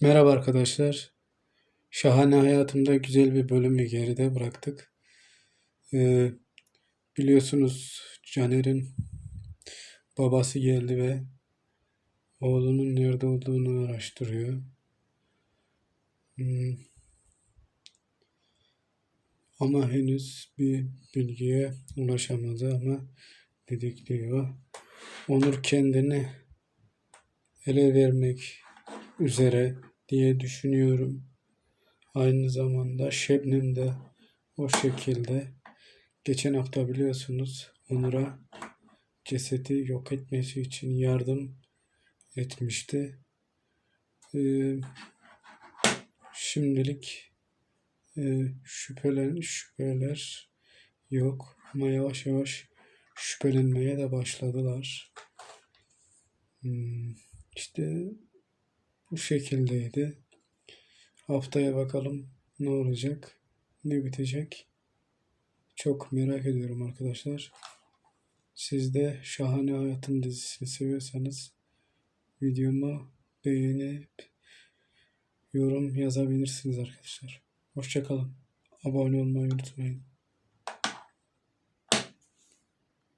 Merhaba arkadaşlar. Şahane hayatımda güzel bir bölümü geride bıraktık. Ee, biliyorsunuz Caner'in babası geldi ve oğlunun nerede olduğunu araştırıyor. Hmm. Ama henüz bir bilgiye ulaşamadı ama didikliyor. Onur kendini ele vermek üzere diye düşünüyorum. Aynı zamanda Şebnem de o şekilde. Geçen hafta biliyorsunuz Onur'a cesedi yok etmesi için yardım etmişti. Ee, şimdilik e, şüphelen şüpheler yok ama yavaş yavaş şüphelenmeye de başladılar. Hmm, işte bu şekildeydi. Haftaya bakalım ne olacak, ne bitecek. Çok merak ediyorum arkadaşlar. Siz de Şahane Hayatım dizisini seviyorsanız videomu beğenip yorum yazabilirsiniz arkadaşlar. Hoşçakalın. Abone olmayı unutmayın.